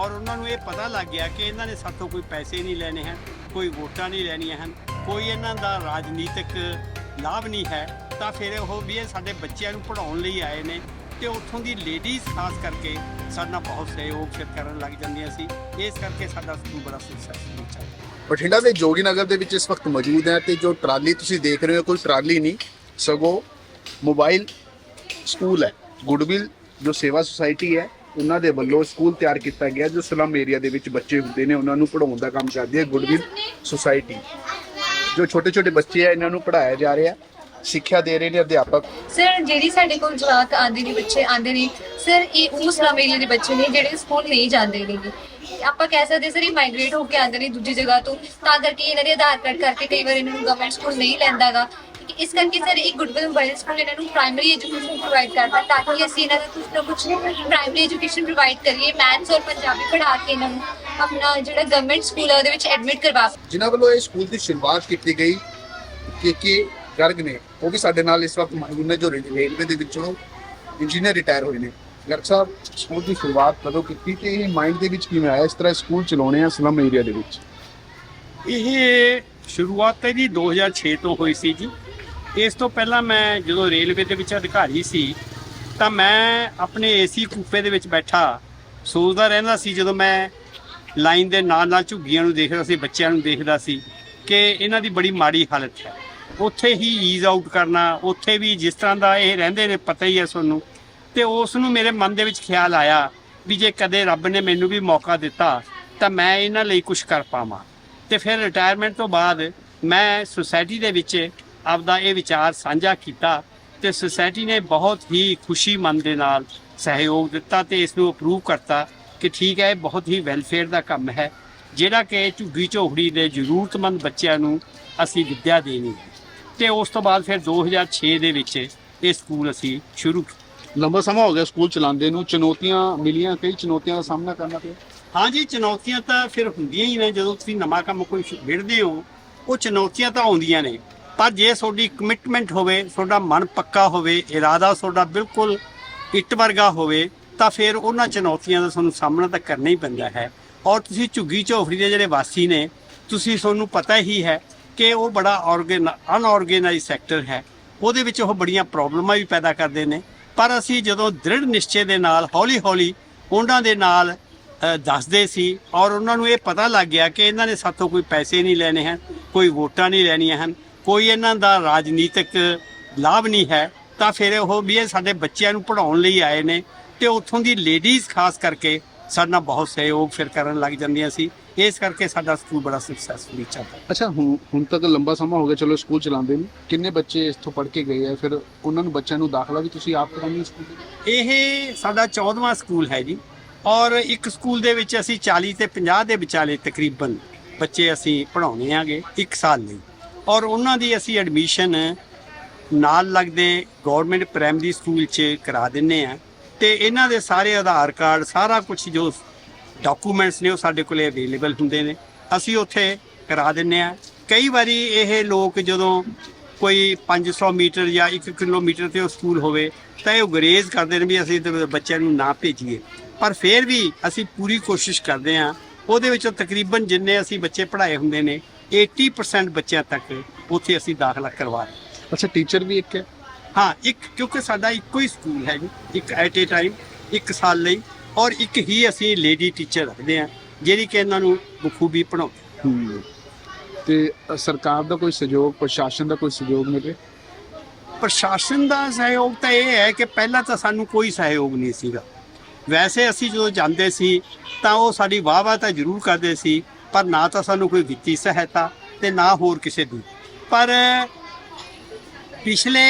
ਔਰ ਉਹਨਾਂ ਨੂੰ ਇਹ ਪਤਾ ਲੱਗ ਗਿਆ ਕਿ ਇਹਨਾਂ ਨੇ ਸਾਥੋਂ ਕੋਈ ਪੈਸੇ ਨਹੀਂ ਲੈਣੇ ਹਨ, ਕੋਈ ਵੋਟਾਂ ਨਹੀਂ ਲੈਣੀਆਂ ਹਨ, ਕੋਈ ਇਹਨਾਂ ਦਾ ਰਾਜਨੀਤਿਕ ਲਾਭ ਨਹੀਂ ਹੈ। ਤਾਂ ਫਿਰ ਉਹ ਵੀ ਇਹ ਸਾਡੇ ਬੱਚਿਆਂ ਨੂੰ ਪੜ੍ਹਾਉਣ ਲਈ ਆਏ ਨੇ ਤੇ ਉੱਥੋਂ ਦੀ ਲੇਡੀਜ਼ ਖਾਸ ਕਰਕੇ ਸਾਡਾ ਬਹੁਤ ਸਹਿਯੋਗ ਫਿਰ ਕਰਨ ਲੱਗ ਜਾਂਦੀਆਂ ਸੀ। ਇਸ ਕਰਕੇ ਸਾਡਾ ਸਕੂਲ ਬੜਾ ਸਕਸੈਸਫੁਲ ਚੱਲਦਾ ਬਠਿੰਡਾ ਦੇ ਜੋਗੀ ਨਗਰ ਦੇ ਵਿੱਚ ਇਸ ਵਕਤ ਮੌਜੂਦ ਹੈ ਤੇ ਜੋ ਟਰਾਲੀ ਤੁਸੀਂ ਦੇਖ ਰਹੇ ਹੋ, ਕੋਈ ਟਰਾਲੀ ਨਹੀਂ, ਸਗੋਂ ਮੋਬਾਈਲ ਸਕੂਲ ਹੈ ਗੁੱਡਵਿਲ ਜੋ ਸੇਵਾ ਸੁਸਾਇਟੀ ਹੈ ਉਹਨਾਂ ਦੇ ਵੱਲੋਂ ਸਕੂਲ ਤਿਆਰ ਕੀਤਾ ਗਿਆ, ਜੋ ਸਲਮ ਏਰੀਆ ਦੇ ਵਿੱਚ ਬੱਚੇ ਹੁੰਦੇ ਨੇ, ਉਹਨਾਂ ਨੂੰ ਪੜਾਉਣ ਦਾ ਕੰਮ ਕਰਦੀ ਹੈ ਗੁੱਡਵਿਲ ਸੁਸਾਇਟੀ ਜੋ ਛੋਟੇ ਛੋਟੇ ਬੱਚੇ ਆ, ਇਹਨਾਂ ਨੂੰ ਪੜਾਇਆ ਜਾ ਰਿਹਾ, ਸਿੱਖਿਆ ਦੇ ਰਹੇ ਨੇ ਅਧਿਆਪਕ। ਸਰ ਜਿਹੜੀ ਸਾਡੇ ਕੋਲ ਜਵਾਕ ਆਉਂਦੇ ਨੇ, ਬੱਚੇ ਆਉਂਦੇ ਨੇ ਸਰ ਇਹ ਉਹ ਸਲਮ ਏਰੀਆ ਦੇ ਬੱਚੇ ਨੇ, ਜਿਹੜੇ ਸਕੂਲ ਨਹੀਂ ਜਾਂਦੇ ਨੇਗੇ ਆਪਾਂ ਕਹਿ ਸਕਦੇ ਸਰ ਇਹ ਮਾਈਗ੍ਰੇਟ ਹੋ ਕੇ ਆਉਂਦੇ ਨੇ ਦੂਜੀ ਜਗ੍ਹਾ ਤੋਂ, ਤਾਂ ਕਰਕੇ ਇਹਨਾਂ ਦੇ ਆਧਾਰ ਕਾਰਡ ਕਰਕੇ ਕਈ ਵਾਰ ਇਹਨਾਂ ਨੂੰ ਗਵਰਨਮੈਂਟ ਸਕੂਲ ਨਹੀਂ ਲੈਂਦਾਗਾ ਇਸ ਕਰਕੇ ਸਰ ਇੱਕ ਗੁੱਡਵਿਲ ਮੋਬਾਈਲ ਸਕੂਲ ਇਹਨਾਂ ਨੂੰ ਪ੍ਰਾਇਮਰੀ ਐਜੂਕੇਸ਼ਨ ਪ੍ਰੋਵਾਈਡ ਕਰਦਾ ਤਾਂ ਕਿ ਅਸੀਂ ਇਹਨਾਂ ਨੂੰ ਕੁਝ ਨਾ ਕੁਝ ਪ੍ਰਾਇਮਰੀ ਐਜੂਕੇਸ਼ਨ ਪ੍ਰੋਵਾਈਡ ਕਰੀਏ ਮੈਥਸ ਔਰ ਪੰਜਾਬੀ ਪੜ੍ਹਾ ਕੇ ਇਹਨਾਂ ਨੂੰ ਆਪਣਾ ਜਿਹੜਾ ਗਵਰਨਮੈਂਟ ਸਕੂਲ ਹੈ ਉਹਦੇ ਵਿੱਚ ਐਡਮਿਟ ਕਰਵਾ ਜਿਨ੍ਹਾਂ ਵੱਲੋਂ ਇਹ ਸਕੂਲ ਦੀ ਸ਼ੁਰੂਆਤ ਕੀਤੀ ਗਈ ਕੇ ਕੇ ਗਰਗ ਨੇ ਉਹ ਵੀ ਸਾਡੇ ਨਾਲ ਇਸ ਵਕਤ ਮੌਜੂਦ ਨੇ ਜੋ ਰੇਲਵੇ ਦੇ ਵਿੱਚੋਂ ਇੰਜੀਨੀਅਰ ਰਿਟਾਇਰ ਹੋਏ ਨੇ। ਗਰਗ ਸਾਹਿਬ ਸਕੂਲ ਦੀ ਸ਼ੁਰੂਆਤ ਕਦੋਂ ਕੀਤੀ ਤੇ ਇਹ ਮਾਈਂਡ ਦੇ ਵਿੱਚ ਕਿਵੇਂ ਆਇਆ ਇਸ ਤਰ੍ਹਾਂ ਸਕੂਲ ਚਲਾਉਣੇ ਆ ਸਲਮ ਏਰੀਆ ਦੇ ਵਿੱਚ? ਇਹ ਸ਼ੁਰੂਆਤ ਤਾਂ ਜੀ 2006 ਤੋਂ ਹੋਈ ਸੀ ਜੀ। ਇਸ ਤੋਂ ਪਹਿਲਾਂ ਮੈਂ ਜਦੋਂ ਰੇਲਵੇ ਦੇ ਵਿੱਚ ਅਧਿਕਾਰੀ ਸੀ, ਤਾਂ ਮੈਂ ਆਪਣੇ ਏਸੀ ਕੂਪੇ ਦੇ ਵਿੱਚ ਬੈਠਾ। ਸੋਚਦਾ ਰਹਿੰਦਾ ਸੀ ਜਦੋਂ ਮੈਂ ਲਾਈਨ ਦੇ ਨਾਲ ਨਾਲ ਝੁੱਗੀਆਂ ਨੂੰ ਦੇਖਦਾ ਸੀ, ਬੱਚਿਆਂ ਨੂੰ ਦੇਖਦਾ ਸੀ ਕਿ ਇਹਨਾਂ ਦੀ ਬੜੀ ਮਾੜੀ ਹਾਲਤ ਹੈ। ਉੱਥੇ ਹੀ ਈਜ਼ ਆਊਟ ਕਰਨਾ, ਉੱਥੇ ਵੀ ਜਿਸ ਤਰ੍ਹਾਂ ਦਾ ਇਹ ਰਹਿੰਦੇ ਨੇ, ਪਤਾ ਹੀ ਹੈ ਤੁਹਾਨੂੰ। ਤੇ ਉਸ ਨੂੰ ਮੇਰੇ ਮਨ ਦੇ ਵਿੱਚ ਖਿਆਲ ਆਇਆ ਵੀ ਜੇ ਕਦੇ ਰੱਬ ਨੇ ਮੈਨੂੰ ਵੀ ਮੌਕਾ ਦਿੱਤਾ, ਤਾਂ ਮੈਂ ਇਹਨਾਂ ਲਈ ਕੁਝ ਕਰ ਪਾਵਾਂ। ਤੇ ਫਿਰ ਰਿਟਾਇਰਮੈਂਟ ਤੋਂ ਬਾਅਦ ਮੈਂ ਸੁਸਾਇਟੀ ਦੇ ਵਿੱਚ ਆਪਦਾ ਇਹ ਵਿਚਾਰ ਸਾਂਝਾ ਕੀਤਾ ਤੇ ਸੁਸਾਇਟੀ ਨੇ ਬਹੁਤ ਹੀ ਖੁਸ਼ੀ ਮਨ ਦੇ ਨਾਲ ਸਹਿਯੋਗ ਦਿੱਤਾ ਤੇ ਇਸ ਨੂੰ ਅਪਰੂਵ ਕਰਤਾ ਕਿ ਠੀਕ ਹੈ ਇਹ ਬਹੁਤ ਹੀ ਵੈਲਫੇਅਰ ਦਾ ਕੰਮ ਹੈ। ਜਿਹੜਾ ਕਿ ਝੁੱਗੀ ਝੋਖੜੀ ਦੇ ਜ਼ਰੂਰਤਮੰਦ ਬੱਚਿਆਂ ਨੂੰ ਅਸੀਂ ਵਿੱਦਿਆ ਦੇਣੀ ਹੈ। ਤੇ ਉਸ ਤੋਂ ਬਾਅਦ ਫਿਰ 2006 ਦੇ ਵਿੱਚ ਇਹ ਸਕੂਲ ਅਸੀਂ ਸ਼ੁਰੂ ਲੰਬਾ ਸਮਾਂ ਹੋ ਗਿਆ ਸਕੂਲ ਚਲਾਉਂਦੇ ਨੂੰ। ਚੁਣੌਤੀਆਂ ਮਿਲੀਆਂ ਕਈ ਚੁਣੌਤੀਆਂ ਦਾ ਸਾਹਮਣਾ ਕਰਨਾ ਪਿਆ। ਹਾਂਜੀ ਚੁਣੌਤੀਆਂ ਤਾਂ ਫਿਰ ਹੁੰਦੀਆਂ ਹੀ ਨੇ। ਜਦੋਂ ਤੁਸੀਂ ਨਵਾਂ ਕੰਮ ਕੋਈ ਵਿੜਦੇ ਹੋ ਉਹ ਚੁਣੌਤੀਆਂ ਤਾਂ ਆਉਂਦੀਆਂ ਨੇ। ਪਰ ਜੇ ਤੁਹਾਡੀ ਕਮਿਟਮੈਂਟ ਹੋਵੇ, ਤੁਹਾਡਾ ਮਨ ਪੱਕਾ ਹੋਵੇ, ਇਰਾਦਾ ਤੁਹਾਡਾ ਬਿਲਕੁਲ ਇੱਟ ਵਰਗਾ ਹੋਵੇ, ਤਾਂ ਫਿਰ ਉਹਨਾਂ ਚੁਣੌਤੀਆਂ ਦਾ ਤੁਹਾਨੂੰ ਸਾਹਮਣਾ ਤਾਂ ਕਰਨਾ ਹੀ ਪੈਂਦਾ ਹੈ। ਔਰ ਤੁਸੀਂ ਝੁੱਗੀ ਝੋਫੜੀ ਦੇ ਜਿਹੜੇ ਵਾਸੀ ਨੇ, ਤੁਸੀਂ ਤੁਹਾਨੂੰ ਪਤਾ ਹੀ ਹੈ ਕਿ ਉਹ ਬੜਾ ਆਰਗਨ ਅਨਆਰਗੇਨਾਈਜ਼ ਸੈਕਟਰ ਹੈ। ਉਹਦੇ ਵਿੱਚ ਉਹ ਬੜੀਆਂ ਪ੍ਰੋਬਲਮਾਂ ਵੀ ਪੈਦਾ ਕਰਦੇ ਨੇ। ਪਰ ਅਸੀਂ ਜਦੋਂ ਦ੍ਰਿੜ ਨਿਸ਼ਚੇ ਦੇ ਨਾਲ, ਹੌਲੀ-ਹੌਲੀ ਉਹਨਾਂ ਦੇ ਨਾਲ ਦੱਸਦੇ ਸੀ ਔਰ ਉਹਨਾਂ ਨੂੰ ਇਹ ਪਤਾ ਲੱਗ ਗਿਆ ਕਿ ਇਹਨਾਂ ਨੇ ਸਾਥੋਂ ਕੋਈ ਪੈਸੇ ਨਹੀਂ ਲੈਣੇ ਹਨ, ਕੋਈ ਵੋਟਾਂ ਨਹੀਂ ਲੈਣੀਆਂ ਹਨ। ਕੋਈ ਇਹਨਾਂ ਦਾ ਰਾਜਨੀਤਿਕ ਲਾਭ ਨਹੀਂ ਹੈ ਤਾਂ ਫਿਰ ਉਹ ਵੀ ਇਹ ਸਾਡੇ ਬੱਚਿਆਂ ਨੂੰ ਪੜ੍ਹਾਉਣ ਲਈ ਆਏ ਨੇ ਤੇ ਉੱਥੋਂ ਦੀ ਲੇਡੀਜ਼ ਖਾਸ ਕਰਕੇ ਸਾਡੇ ਨਾਲ ਬਹੁਤ ਸਹਿਯੋਗ ਫਿਰ ਕਰਨ ਲੱਗ ਜਾਂਦੀਆਂ ਸੀ। ਇਸ ਕਰਕੇ ਸਾਡਾ ਸਕੂਲ ਬੜਾ ਸਕਸੈਸਫੁਲੀ ਚੱਲਦਾ। ਅੱਛਾ ਹੁਣ ਹੁਣ ਤੱਕ ਲੰਬਾ ਸਮਾਂ ਹੋ ਗਿਆ ਚਲੋ ਸਕੂਲ ਚਲਾਉਂਦੇ ਨੂੰ। ਕਿੰਨੇ ਬੱਚੇ ਇੱਥੋਂ ਪੜ੍ਹ ਕੇ ਗਏ ਆ? ਫਿਰ ਉਹਨਾਂ ਨੂੰ ਬੱਚਿਆਂ ਨੂੰ ਦਾਖਲਾ ਵੀ ਤੁਸੀਂ ਆਪ ਕਰਾਉਂਦੇ ਹੋ ਸਕੂਲ ਇਹ ਸਾਡਾ 14ਵਾਂ ਸਕੂਲ ਹੈ ਜੀ। ਔਰ ਇੱਕ ਸਕੂਲ ਦੇ ਵਿੱਚ ਅਸੀਂ 40 ਤੇ 50 ਦੇ ਵਿਚਾਲੇ ਤਕਰੀਬਨ ਬੱਚੇ ਅਸੀਂ ਪੜ੍ਹਾਉਣੇ ਆਗੇ ਇੱਕ ਸਾਲ ਲਈ। ਔਰ ਉਹਨਾਂ ਦੀ ਅਸੀਂ ਐਡਮਿਸ਼ਨ ਨਾਲ ਲੱਗਦੇ ਗਵਰਨਮੈਂਟ ਪ੍ਰਾਇਮਰੀ ਸਕੂਲ 'ਚ ਕਰਾ ਦਿੰਨੇ ਆ। ਤੇ ਇਹਨਾਂ ਦੇ ਸਾਰੇ ਆਧਾਰ ਕਾਰਡ, ਸਾਰਾ ਕੁਝ ਜੋ ਡਾਕੂਮੈਂਟਸ ਨੇ ਉਹ ਸਾਡੇ ਕੋਲੇ ਅਵੇਲੇਬਲ ਹੁੰਦੇ ਨੇ। ਅਸੀਂ ਉੱਥੇ ਕਰਾ ਦਿੰਨੇ ਆ। ਕਈ ਵਾਰੀ ਇਹ ਲੋਕ ਜਦੋਂ ਕੋਈ 500 ਮੀਟਰ ਜਾਂ 1 ਕਿਲੋਮੀਟਰ ਤੇ ਉਹ ਸਕੂਲ ਹੋਵੇ, ਤਾਂ ਇਹ ਗਰੇਜ਼ ਕਰਦੇ ਨੇ ਵੀ ਅਸੀਂ ਬੱਚਿਆਂ ਨੂੰ ਨਾ ਭੇਜੀਏ। ਪਰ ਫਿਰ ਵੀ ਅਸੀਂ ਪੂਰੀ ਕੋਸ਼ਿਸ਼ ਕਰਦੇ ਹਾਂ ਉਹਦੇ ਵਿੱਚੋਂ ਤਕਰੀਬਨ ਜਿੰਨੇ ਅਸੀਂ ਬੱਚੇ ਪੜ੍ਹਾਏ ਹੁੰਦੇ ਨੇ 80% ਬੱਚਿਆਂ ਤੱਕ ਉੱਥੇ ਅਸੀਂ ਦਾਖਲਾ ਕਰਵਾ ਰਹੇ ਅੱਛਾ ਟੀਚਰ ਵੀ ਇੱਕ ਹੈ? ਹਾਂ ਇੱਕ ਕਿਉਂਕਿ ਸਾਡਾ ਇੱਕੋ ਹੀ ਸਕੂਲ ਹੈ ਜੀ ਇੱਕ ਐਟ ਏ ਟਾਈਮ ਇੱਕ ਸਾਲ ਲਈ ਔਰ ਇੱਕ ਹੀ ਅਸੀਂ ਲੇਡੀ ਟੀਚਰ ਰੱਖਦੇ ਹਾਂ ਜਿਹੜੀ ਕਿ ਇਹਨਾਂ ਨੂੰ ਬਖੂਬੀ ਪੜ੍ਹਾਉਂਦੀ ਹੂੰ। ਤੇ ਸਰਕਾਰ ਦਾ ਕੋਈ ਸਹਿਯੋਗ ਪ੍ਰਸ਼ਾਸਨ ਦਾ ਕੋਈ ਸਹਿਯੋਗ ਮਿਲੇ? ਪ੍ਰਸ਼ਾਸਨ ਦਾ ਸਹਿਯੋਗ ਤਾਂ ਇਹ ਹੈ ਕਿ ਪਹਿਲਾਂ ਤਾਂ ਸਾਨੂੰ ਕੋਈ ਸਹਿਯੋਗ ਨਹੀਂ ਸੀਗਾ। ਵੈਸੇ ਅਸੀਂ ਜਦੋਂ ਜਾਂਦੇ ਸੀ ਤਾਂ ਉਹ ਸਾਡੀ ਵਾਹ-ਵਾਹ ਤਾਂ ਜ਼ਰੂਰ ਕਰਦੇ ਸੀ ਪਰ ਨਾ ਤਾਂ ਸਾਨੂੰ ਕੋਈ ਵਿੱਤੀ ਸਹਾਇਤਾ ਤੇ ਨਾ ਹੋਰ ਕਿਸੇ ਦੀ। ਪਰ ਪਿਛਲੇ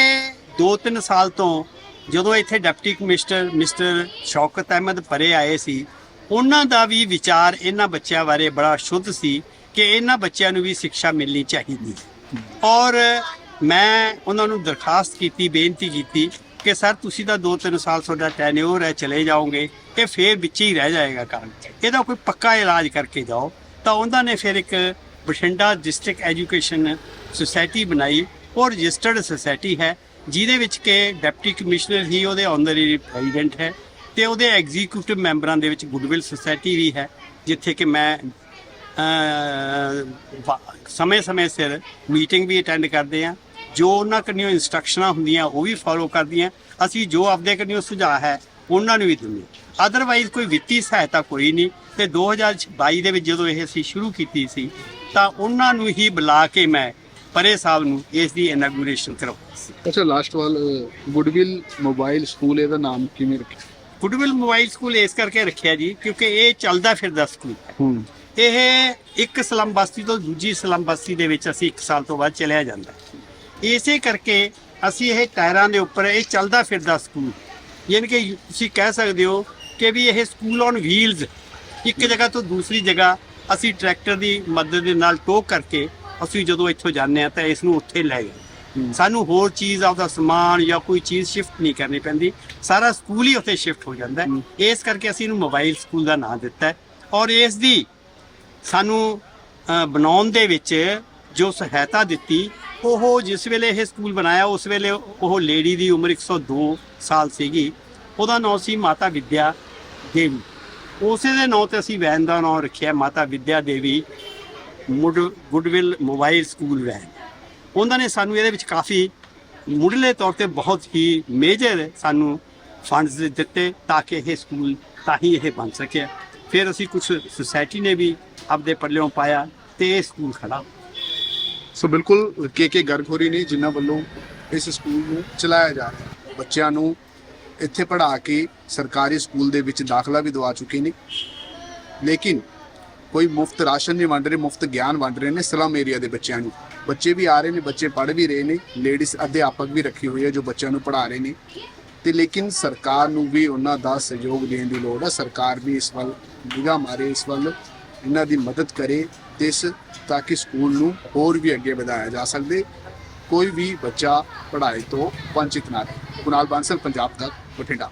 2-3 ਸਾਲ ਤੋਂ ਜਦੋਂ ਇੱਥੇ deputy commissioner mister Shaukat Ahmed Parray ਆਏ ਸੀ, ਉਹਨਾਂ ਦਾ ਵੀ ਵਿਚਾਰ ਇਹਨਾਂ ਬੱਚਿਆਂ ਬਾਰੇ ਬੜਾ ਸ਼ੁੱਧ ਸੀ ਕਿ ਇਹਨਾਂ ਬੱਚਿਆਂ ਨੂੰ ਵੀ ਸਿੱਖਿਆ ਮਿਲਣੀ ਚਾਹੀਦੀ ਔਰ ਮੈਂ ਉਹਨਾਂ ਨੂੰ ਦਰਖਾਸਤ ਕੀਤੀ, ਬੇਨਤੀ ਕੀਤੀ ਕਿ, ਸਰ, ਤੁਸੀਂ ਤਾਂ 2-3 ਸਾਲ ਤੁਹਾਡਾ ਟੈਨਿਓਰ ਹੈ, ਚਲੇ ਜਾਓਗੇ ਇਹ ਫੇਰ ਵਿੱਚ ਹੀ ਰਹਿ ਜਾਏਗਾ ਕੰਮ। ਇਹਦਾ ਕੋਈ ਪੱਕਾ ਇਲਾਜ ਕਰਕੇ ਜਾਓ। ਤਾਂ ਉਹਨਾਂ ਨੇ ਫਿਰ ਇੱਕ ਬਠਿੰਡਾ ਡਿਸਟ੍ਰਿਕਟ ਐਜੂਕੇਸ਼ਨ ਸੁਸਾਇਟੀ ਬਣਾਈ ਉਹ ਰਜਿਸਟਰਡ ਸੁਸਾਇਟੀ ਹੈ, ਜਿਹਦੇ ਵਿੱਚ ਕਿ ਡਿਪਟੀ ਕਮਿਸ਼ਨਰ ਹੀ ਉਹਦੇ ਆਨਰੇਰੀ ਪ੍ਰੈਜ਼ੀਡੈਂਟ ਹੈ ਤੇ ਉਹਦੇ ਐਗਜ਼ੀਕਿਊਟਿਵ ਮੈਂਬਰਾਂ ਦੇ ਵਿੱਚ ਗੁੱਡਵਿਲ ਸੁਸਾਇਟੀ ਵੀ ਹੈ, ਜਿੱਥੇ ਕਿ ਮੈਂ ਸਮੇਂ-ਸਮੇਂ ਸਿਰ ਮੀਟਿੰਗ ਵੀ ਅਟੈਂਡ ਕਰਦੇ ਆ ਜੋ ਉਹਨਾਂ ਕੰਨਿਓ ਇਨਸਟਰਕਸ਼ਨਾਂ ਹੁੰਦੀਆਂ ਉਹ ਵੀ ਫਾਲੋ ਕਰਦੀਆਂ। ਅਸੀਂ ਜੋ ਆਪਦੇ ਕੰਨਿਓ ਸੁਝਾਅ ਹੈ ਉਹਨਾਂ ਨੂੰ ਵੀ ਦਿੰਦੇ ਅਦਰਵਾਈਜ਼ ਕੋਈ ਵਿੱਤੀ ਸਹਾਇਤਾ ਕੋਈ ਨਹੀਂ। ਤੇ 2022 ਦੇ ਵਿੱਚ ਜਦੋਂ ਇਹ ਅਸੀਂ ਸ਼ੁਰੂ ਕੀਤੀ ਸੀ ਤਾਂ ਉਹਨਾਂ ਨੂੰ ਹੀ ਬੁਲਾ ਕੇ ਮੈਂ ਪਰੇ ਸਾਹਿਬ ਨੂੰ ਇਸ ਦੀ ਇਨੋਗ੍ਰੇਸ਼ਨ ਕਰਵਾਈ ਸੀ। ਅੱਛਾ ਲਾਸਟ ਵਾਲ ਗੁੱਡਵਿਲ ਮੋਬਾਈਲ ਸਕੂਲ ਇਹਦਾ ਨਾਮ ਕਿਵੇਂ ਰੱਖਿਆ? ਗੁੱਡਵਿਲ ਮੋਬਾਈਲ ਸਕੂਲ ਇਸ ਕਰਕੇ ਰੱਖਿਆ ਜੀ ਕਿਉਂਕਿ ਇਹ ਚੱਲਦਾ ਫਿਰਦਾ ਸਕੂਲ ਹੈ। ਇਹ ਇੱਕ ਸਲਮ ਬਸਤੀ ਤੋਂ ਦੂਜੀ ਸਲਮ ਬਸਤੀ ਦੇ ਵਿੱਚ ਅਸੀਂ 1 ਸਾਲ ਤੋਂ ਬਾਅਦ ਚਲਿਆ ਜਾਂਦਾ। ਇਸੇ ਕਰਕੇ ਅਸੀਂ ਇਹ ਟਾਇਰਾਂ ਦੇ ਉੱਪਰ ਇਹ ਚੱਲਦਾ ਫਿਰਦਾ ਸਕੂਲ ਯਾਨੀ ਕਿ ਤੁਸੀਂ ਕਹਿ ਸਕਦੇ ਹੋ ਕਿ ਵੀ ਇਹ ਸਕੂਲ ਔਨ ਵੀਲਸ ਇੱਕ ਜਗ੍ਹਾ ਤੋਂ ਦੂਸਰੀ ਜਗ੍ਹਾ ਅਸੀਂ ਟਰੈਕਟਰ ਦੀ ਮਦਦ ਦੇ ਨਾਲ ਟੋਕ ਕਰਕੇ ਅਸੀਂ ਜਦੋਂ ਇੱਥੋਂ ਜਾਂਦੇ ਆ ਤਾਂ ਇਸ ਨੂੰ ਉੱਥੇ ਲੈ ਗਏ ਸਾਨੂੰ ਹੋਰ ਚੀਜ਼ ਆਪਦਾ ਸਮਾਨ ਜਾਂ ਕੋਈ ਚੀਜ਼ ਸ਼ਿਫਟ ਨਹੀਂ ਕਰਨੀ ਪੈਂਦੀ। ਸਾਰਾ ਸਕੂਲ ਹੀ ਉੱਥੇ ਸ਼ਿਫਟ ਹੋ ਜਾਂਦਾ ਹੈ। ਇਸ ਕਰਕੇ ਅਸੀਂ ਇਹਨੂੰ ਮੋਬਾਈਲ ਸਕੂਲ ਦਾ ਨਾਮ ਦਿੱਤਾ ਹੈ। ਔਰ ਇਸ ਦੀ ਸਾਨੂੰ ਬਣਾਉਣ ਦੇ ਵਿੱਚ ਜੋ ਸਹਾਇਤਾ ਦਿੱਤੀ ਉਹ ਜਿਸ ਵੇਲੇ ਇਹ ਸਕੂਲ ਬਣਾਇਆ, ਉਸ ਵੇਲੇ ਉਹ ਲੇਡੀ ਦੀ ਉਮਰ 102 ਸਾਲ ਸੀਗੀ। ਉਹਦਾ ਨਾਮ ਸੀ ਮਾਤਾ ਵਿਦਿਆ ਦੇਵੀ। ਉਸੇ ਦੇ ਨਾਂ ਤੇ ਅਸੀਂ ਵੈਨ ਦਾ ਨਾਮ ਰੱਖਿਆ, ਮਾਤਾ ਵਿਦਿਆ ਦੇਵੀ ਮੁੱਢ, ਗੁੱਡਵਿਲ ਮੋਬਾਈਲ ਸਕੂਲ ਵੈਨ। ਉਹਨਾਂ ਨੇ ਸਾਨੂੰ ਇਹਦੇ ਵਿੱਚ ਕਾਫੀ ਮੁੱਢਲੇ ਤੌਰ ਤੇ ਬਹੁਤ ਹੀ ਮੇਜਰ ਸਾਨੂੰ ਫੰਡਸ ਦਿੱਤੇ ਤਾਂ ਕਿ ਇਹ ਸਕੂਲ ਤਾਂ ਹੀ ਇਹ ਬਣ ਸਕਿਆ। ਫਿਰ ਅਸੀਂ ਕੁਝ ਸੁਸਾਇਟੀ ਨੇ ਵੀ ਆਪਦੇ ਪੱਲਿਓਂ ਪਾਇਆ ਤੇ ਇਹ ਸਕੂਲ ਖੜਾ। ਸੋ ਬਿਲਕੁਲ ਕੇ ਕੇ ਗਰਗੋਰੀ ਨੇ ਜਿਨ੍ਹਾਂ ਵੱਲੋਂ ਇਸ ਸਕੂਲ ਨੂੰ ਚਲਾਇਆ ਜਾ ਰਿਹਾ ਬੱਚਿਆਂ ਨੂੰ ਇੱਥੇ ਪੜ੍ਹਾ ਕੇ ਸਰਕਾਰੀ ਸਕੂਲ ਦੇ ਵਿੱਚ ਦਾਖਲਾ ਵੀ ਦਵਾ ਚੁੱਕੇ ਨੇ। ਲੇਕਿਨ ਕੋਈ ਮੁਫਤ ਰਾਸ਼ਨ ਨਹੀਂ ਵੰਡ ਰਹੇ, ਮੁਫਤ ਗਿਆਨ ਵੰਡ ਰਹੇ ਨੇ ਸਲਮ ਏਰੀਆ ਦੇ ਬੱਚਿਆਂ ਨੂੰ। ਬੱਚੇ ਵੀ ਆ ਰਹੇ ਨੇ, ਬੱਚੇ ਪੜ੍ਹ ਵੀ ਰਹੇ ਨੇ, ਲੇਡੀਜ਼ ਅਧਿਆਪਕ ਵੀ ਰੱਖੀ ਹੋਈ ਹੈ ਜੋ ਬੱਚਿਆਂ ਨੂੰ ਪੜ੍ਹਾ ਰਹੇ ਨੇ। ਤੇ ਲੇਕਿਨ ਸਰਕਾਰ ਨੂੰ ਵੀ ਉਹਨਾਂ ਦਾ ਸਹਿਯੋਗ ਦੇਣ ਦੀ ਲੋੜ ਹੈ। ਸਰਕਾਰ ਵੀ ਇਸ ਵੱਲ ਨਿਗਾਹ ਮਾਰੇ, ਇਸ ਵੱਲ ਇਹਨਾਂ ਦੀ ਮਦਦ ਕਰੇ ਤੇ ਇਸ ਤਾਂ ਕਿ ਸਕੂਲ ਨੂੰ ਹੋਰ ਵੀ ਅੱਗੇ ਵਧਾਇਆ ਜਾ ਸਕਦੇ। ਕੋਈ ਵੀ ਬੱਚਾ ਪੜ੍ਹਾਈ ਤੋਂ ਵੰਚਿਤ ਨਾ ਰਹੇ। ਕੁਨਾਲ ਬਾਂਸਲ, ਪੰਜਾਬ ਤੱਕ ਬਠਿੰਡਾ।